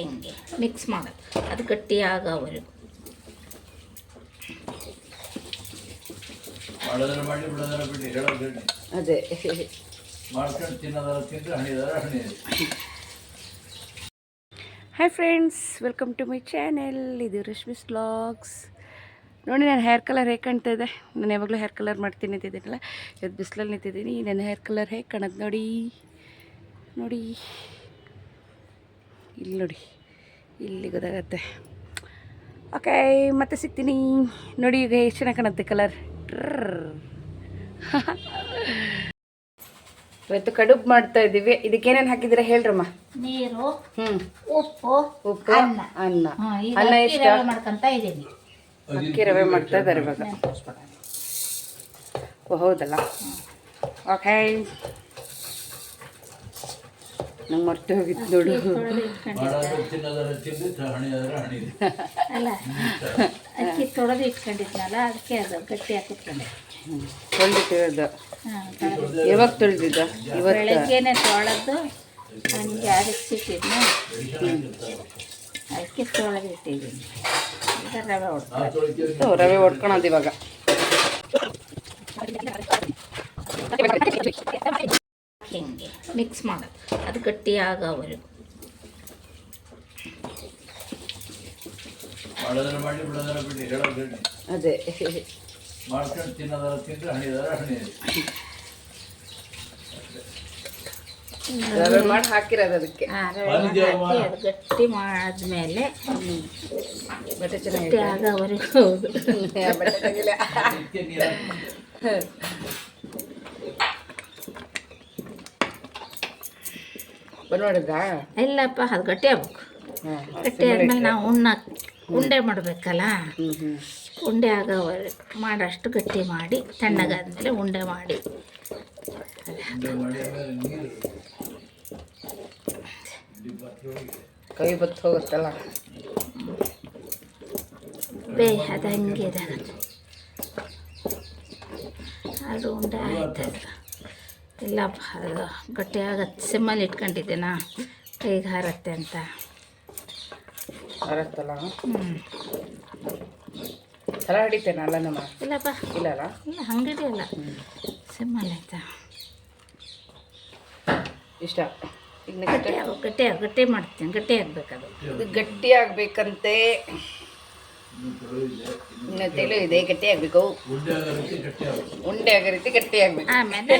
ಹಿಂಗೆ ಮಿಕ್ಸ್ ಮಾಡೋದು. ಅದು ಗಟ್ಟಿ ಆಗೋವರೆಗೂ ಅದೇ. Hi friends welcome to my channel ಇದು ರಶ್ಮಿಸ್ ವ್ಲಾಗ್ಸ್ ನೋಡಿ ನಾನು ಹೇರ್ ಕಲರ್ ಹೇಗೆ ಕಾಣ್ತಾ ಇದೆ. ನಾನು ಯಾವಾಗಲೂ ಹೇರ್ ಕಲರ್ ಮಾಡ್ತೀನಿ ನಿಂತಿದ್ದೀನಲ್ಲ ಇವತ್ತು ಬಿಸಿಲಲ್ಲಿ ನಿಂತಿದ್ದೀನಿ. ನನ್ನ ಹೇರ್ ಕಲರ್ ಹೇಗೆ ಕಾಣೋದು ನೋಡಿ. ನೋಡಿ. ಇಲ್ಲಿ ನೋಡಿ ಇಲ್ಲಿ ಗೊತ್ತಾಗತ್ತೆ. ಓಕೆ ಮತ್ತೆ ಸಿಗ್ತೀನಿ. ನೋಡಿ ಈಗ ಎಷ್ಟು ಚೆನ್ನಾಗಿ ಕಾಣುತ್ತೆ ಕಲರ್ ಇವತ್ತು ಕಡುಬು ಮಾಡ್ತಾ ಇದೀವಿ ಇದಕ್ಕೆ ಏನೇನು ಹಾಕಿದಿರ ಹೇಳ್ರಮ್ಮ? ನೀರು ಹ್ಞೂ ಉಪ್ಪು ಉಪ್ಪು ಅನ್ನ. ಅನ್ನ. ಎಷ್ಟು? ಮಾಡ್ಕೊಂತ ಇದ್ದೀನಿ. ಅಕ್ಕಿ ರವೆ ಮಾಡ್ತಾ ಇದ್ದಾರೆ ಇವಾಗ. ಹೌದಲ್ಲ? ಓಕೆ ನಂಗೆ ಮರ್ತು ಹೋಗಿತ್ತು ನೋಡು. ಅಲ್ಲ ಅಕ್ಕಿ ತೊಳೆದು ಇಟ್ಕೊಂಡಿದ್ನಲ್ಲ ಅದಕ್ಕೆ ಅದು ಗಟ್ಟಿ ಹಾಕಿಟ್ಕೊಂಡೆ. ತೊಳೆದಿಟ್ಟಿರೋದು ಯಾವಾಗ ತೊಳೆದಿದ್ದು? ಇವತ್ತು? ಬೆಳಗ್ಗೆನೆ ತೊಳೆದು ನನಗೆ ಅರಸಿಟ್ಟಿದ್ನ ಅದಕ್ಕೆ ತೊಳೆದು ಇಟ್ಟಿದ್ದೀನಿ. ರವೆ ಓ, ರವೆ ಹೊಡ್ಕೊಳೋದು ಇವಾಗ. ಹಿಂಗೆ ಮಿಕ್ಸ್ ಮಾಡೋದು ಅದು ಗಟ್ಟಿ ಆಗೋವರೆಗೂ ಮಾಡೋದರ ಮಾಡಿ ಬಿಡೋದರ ಬಿಡಿ ಹೇಳೋದು ಬಿಡಿ ಅದೇ ಮಾಡ್ಕೊಂಡು ತಿನ್ನೋದರ ತಿಂದ್ರೆ ಹಣಿದಾರ ಹಣಿ ರವೆ ಮಾಡಿ ಹಾಕಿರೋದು ಅದಕ್ಕೆ ಆ, ರವೆ ಹಾಕಿ ಅದು ಗಟ್ಟಿ ಮಾಡಾದ್ಮೇಲೆ ಬಟ್ಟೆ ಗಟ್ಟಿ ಚೆನ್ನಾಗಿದೆ ಆಗೋವರೆಗೂ ಹೌದು ಇಲ್ಲಪ್ಪ ಅದು ಗಟ್ಟಿ ಆಗ್ಬೇಕು. ಗಟ್ಟಿ ಆದ್ಮೇಲೆ ನಾವು ಉಣ್ಣ ಉಂಡೆ ಮಾಡಬೇಕಲ್ಲ? ಉಂಡೆ ಆಗ ಮಾಡಷ್ಟು ಗಟ್ಟಿ ಮಾಡಿ ತಣ್ಣಗಾದ್ಮೇಲೆ ಉಂಡೆ ಮಾಡಿ. ಕೈ ಬತ್ತು ಹೋಗುತ್ತಲ್ಲ? ಬೇ ಅದು ಹಂಗೆ ಇದಾಗುತ್ತೆ ಅದು ಉಂಡೆ ಆಯ್ತು ಅದು ಇಲ್ಲಪ್ಪ ಅದು ಗಟ್ಟಿಯಾಗತ್ತೆ ಸಿಮ್ಮಲ್ಲಿ ಇಟ್ಕೊಂಡಿದ್ದೇನಾ? ಕೈಗೆ ಹಾರತ್ತೆ ಅಂತ. ಬರುತ್ತಲ್ಲ ಹ್ಞೂ ಸಲ ಹಿಡಿತೇನೆ ಅಲ್ಲ ನಮ್ಮ? ಇಲ್ಲಪ್ಪ. ಇಲ್ಲಲ್ಲ ಇಲ್ಲ ಹಂಗಡಿಯಲ್ಲ ಸಿಮ್ಮಲ್ಲಿ ಆಯ್ತಾ? ಇಷ್ಟ? ಈಗ ಗಟ್ಟಿ ಗಟ್ಟಿ ಗಟ್ಟಿ ಮಾಡ್ತೀನಿ. ಗಟ್ಟಿ ಆಗಬೇಕದು. ಇದು ಗಟ್ಟಿ ಆಗ್ಬೇಕಂತೆ. ಇನ್ನು ಇದೆ ಗಟ್ಟಿಯಾಗಿ ಆಗ್ಬೇಕು ಉಂಡೆ ಆಗೋ ರೀತಿ ಗಟ್ಟಿ ಆಗುತ್ತೆ ಉಂಡೆ ಆಗೋ ರೀತಿ ಗಟ್ಟಿ ಆಗ್ಬೇಕು ಆಮೇಲೆ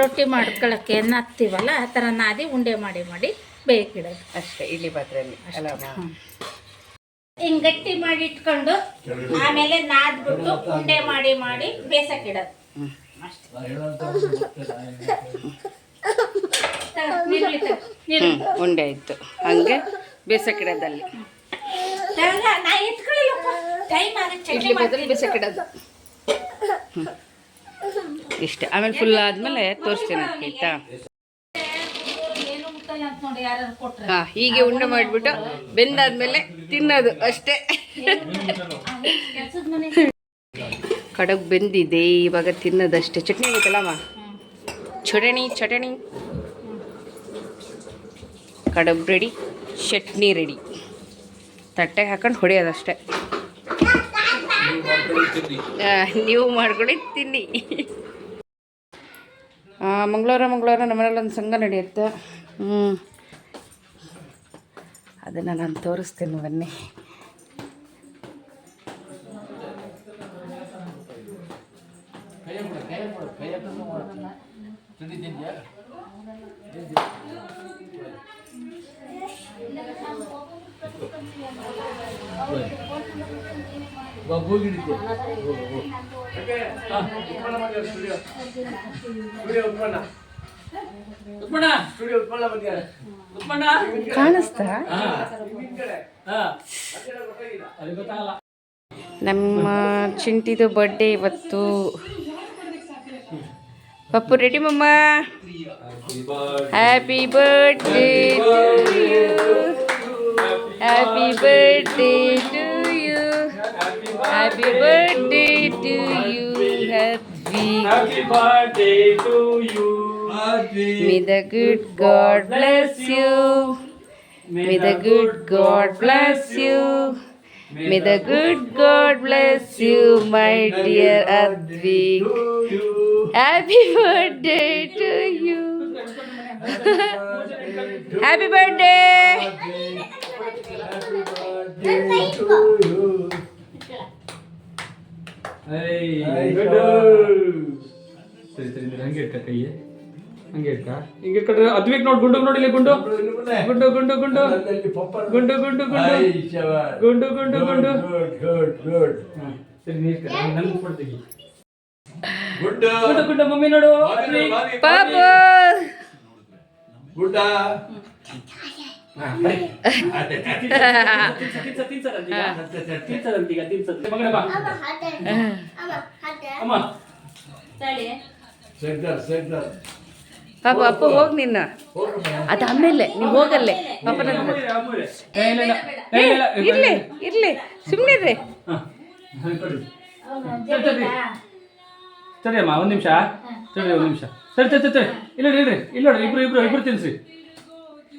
ರೊಟ್ಟಿ ಮಾಡ್ಕೊಳ್ಳೋಕ್ಕೆ ನಾದ್ತೀವಲ್ಲ ಆ ಥರ ನಾದಿ ಉಂಡೆ ಮಾಡಿ ಮಾಡಿ ಬೇಕಿಡೋದು. ಅಷ್ಟೇ ಇಲ್ಲಿ ಪಾತ್ರೆಯಲ್ಲಿ. ಹಿಂಗೆ ಗಟ್ಟಿ ಮಾಡಿ ಇಟ್ಕೊಂಡು ಆಮೇಲೆ ನಾದ್ಬಿಟ್ಟು ಉಂಡೆ ಮಾಡಿ ಮಾಡಿ ಬೇಸಕ್ಕಿಡೋದು. ಅಷ್ಟೇ. ಉಂಡೆ ಆಯ್ತು. ಹಂಗೆ ಬೇಸಕ್ಕಿಡೋದಲ್ಲಿ ನಾ ಎತ್ಕೊಳ್ಳಿಲ್ಲಪ್ಪ ಟೈಮ್ ಆಗುತ್ತೆ ಚಟ್ನಿ ಇಡ್ಲಿ ಬದಲು ಇಷ್ಟೇ. ಆಮೇಲೆ ಫುಲ್ ಆದ್ಮೇಲೆ ತೋರಿಸ್ತೀನಿ ಆಯ್ತಾ? ಹಾ ಹೀಗೆ ಉಂಡೆ ಮಾಡಿಬಿಟ್ಟು ಬೆಂದಾದ್ಮೇಲೆ ತಿನ್ನೋದು ಅಷ್ಟೇ. ಕಡಕ್ ಬೆಂದಿದೆ ಇವಾಗ ತಿನ್ನೋದಷ್ಟೇ. ಚಟ್ನಿ ಆಗೈತಲ್ಲಮ್ಮ ಚಟಣಿ ಚಟಣಿ ಕಡಬ್ ರೆಡಿ ಚಟ್ನಿ ರೆಡಿ ತಟ್ಟೆಗೆ ಹಾಕೊಂಡು ಹೊಡಿಯೋದಷ್ಟೇ. ನೀವು ಮಾಡ್ಕೊಳ್ಳಿ, ತಿನ್ನಿ. ಮಂಗಳವಾರ ಮಂಗಳವಾರ ನಮ್ಮನೇಲಿ ಒಂದು ಸಂಘ ನಡೆಯುತ್ತೆ. ಹ್ಞೂ ಅದನ್ನು ನಾನು ತೋರಿಸ್ತೇನೆ ಬನ್ನಿ. ಕೈಯ ಕೊಡು ಕೈಯ ಕೊಡು ಕೈಯ ಕೊಡು ತಿಂಡಿ ತಿಂದ್ಯಾ ಬಬ್ಬು ಹಿಡಿತು ಕಾಣಿಸ್ತಾ ನಮ್ಮ ಚಿಂಟಿದು ಬರ್ಡೇ ಇವತ್ತು. ಪಪ್ಪು ರೆಡಿ ಮಮ್ಮ? Happy birthday Happy birthday to you. Happy birthday to you. Happy. Happy birthday to you. May the good God bless you. May the good God bless you. May the good God bless you, my dear Advik. Happy birthday to you. Happy birthday. ಹಂಗೆ ಅದ್ವಿಕ್ ನೋಡ್ ಗುಂಡು ನೋಡಿ ಗುಂಡು ಗುಂಡು ಗುಂಡು ಗುಂಡು ಗುಂಡು ಗುಂಡು ಗುಂಡು ಗುಂಡು ಗುಂಡು ಗುಂಡು ತೆಗಿ ಗುಂಡು ಗುಂಡು ಮಮ್ಮಿ ನೋಡು ಪಾಪ. ಗುಡ್ಡ ಪಾಪ, ಅಪ್ಪ ಹೋಗ್ ನಿನ್ನ ಅದ ಆಮೇಲೆ, ನೀವು ಹೋಗಲ್ಲೇ. ಪಾಪ ಇರ್ಲಿ ಇರ್ಲಿ ಸುಮ್ನಿದ್ರೆ ಸರಿ ಅಮ್ಮ, ಒಂದು ನಿಮಿಷ. ಸರಿ ಒಂದ್ ನಿಮಿಷ. ಸರಿ ಸರಿ ಸರಿ ಇಲ್ಲ ಇಲ್ಲ ಇಲ್ಲೋಡ್ರಿ ಇಬ್ರು ಇಬ್ರು ಇಬ್ರು ತಿನ್ಸಿ.